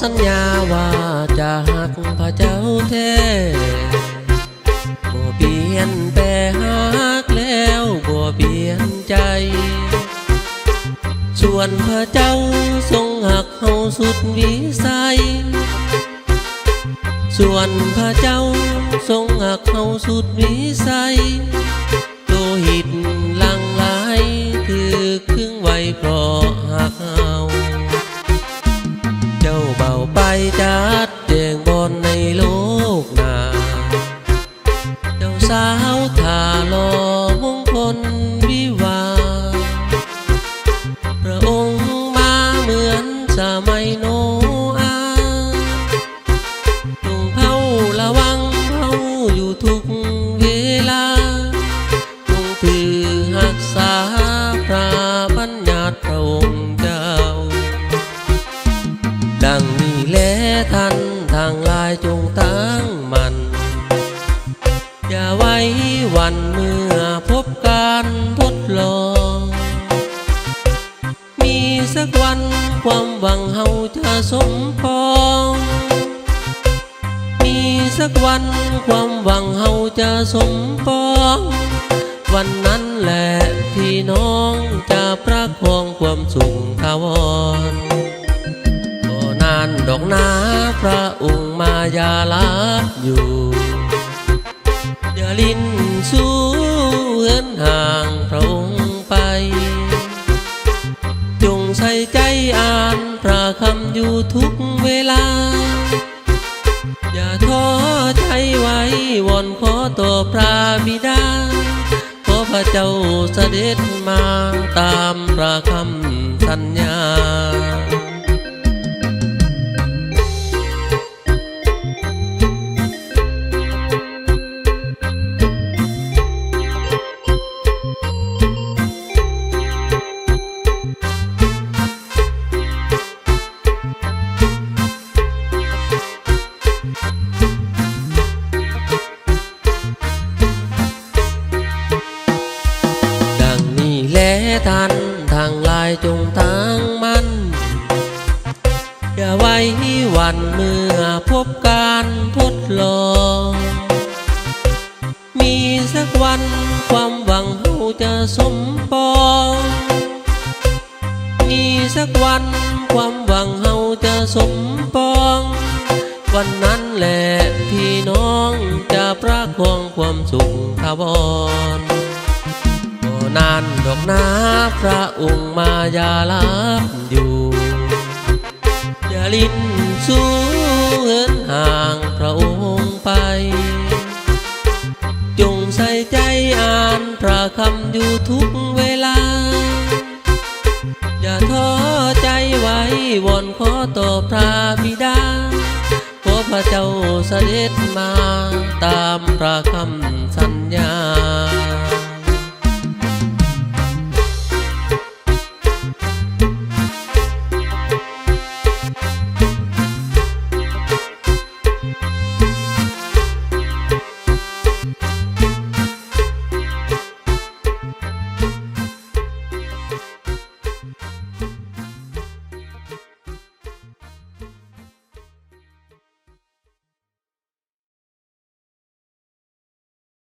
สัญญาว่าจะหักพระเจ้าแท้บ่เปลี่ยนแปลหักแล้วบ่เปลี่ยนใจ ส่วนพระเจ้าทรงหักเฮาสุดวิสัย ส่วนพระเจ้าทรงหักเฮาสุดวิสัยาวทารอมงคลวิวา พระองค์มาเหมือนสมัยโนอาห์จงเผาระวังเผาอยู่ทุกเวลาจงถือหักษาพระบัญญัติพระองค์เจ้า ดังนี้แลท่านทางลายจงตั้ สักวัน ความหวังเฮาจะสมปอง มีสักวัน ความหวังเฮาจะสมปอง วันนั้นแหละพี่น้องจะประคองความสุขทาวรก็นานดอกนาพระองค์มายาลับอยู่ อย่าลิ้นสู้เหินหา จงใส่ใจอ่านพระคำอยู่ทุกเวลา อย่าท้อใจไว้วอนขอต่อพระบิดา ขอพระเจ้าเสด็จมาตามพระคำสัญญา ท่านทางลายจงตั้งมันอย่าไว้วันเมื่อพบการทดลอง มีสักวันความหวังเฮาจะสมปอง มีสักวันความหวังเฮาจะสมปอง วันนั้นแหละพี่น้องจะประคองความสุขทวร นานดอกนาพระองค์มายาลับอยู่ อย่าลิ้นสู้เหินห่างพระองค์ไป จงใส่ใจอ่านพระคำอยู่ทุกเวลา อย่าท้อใจไว้วอนขอต่อพระบิดาขอพระเจ้าเสด็จมาตามพระคำสัญ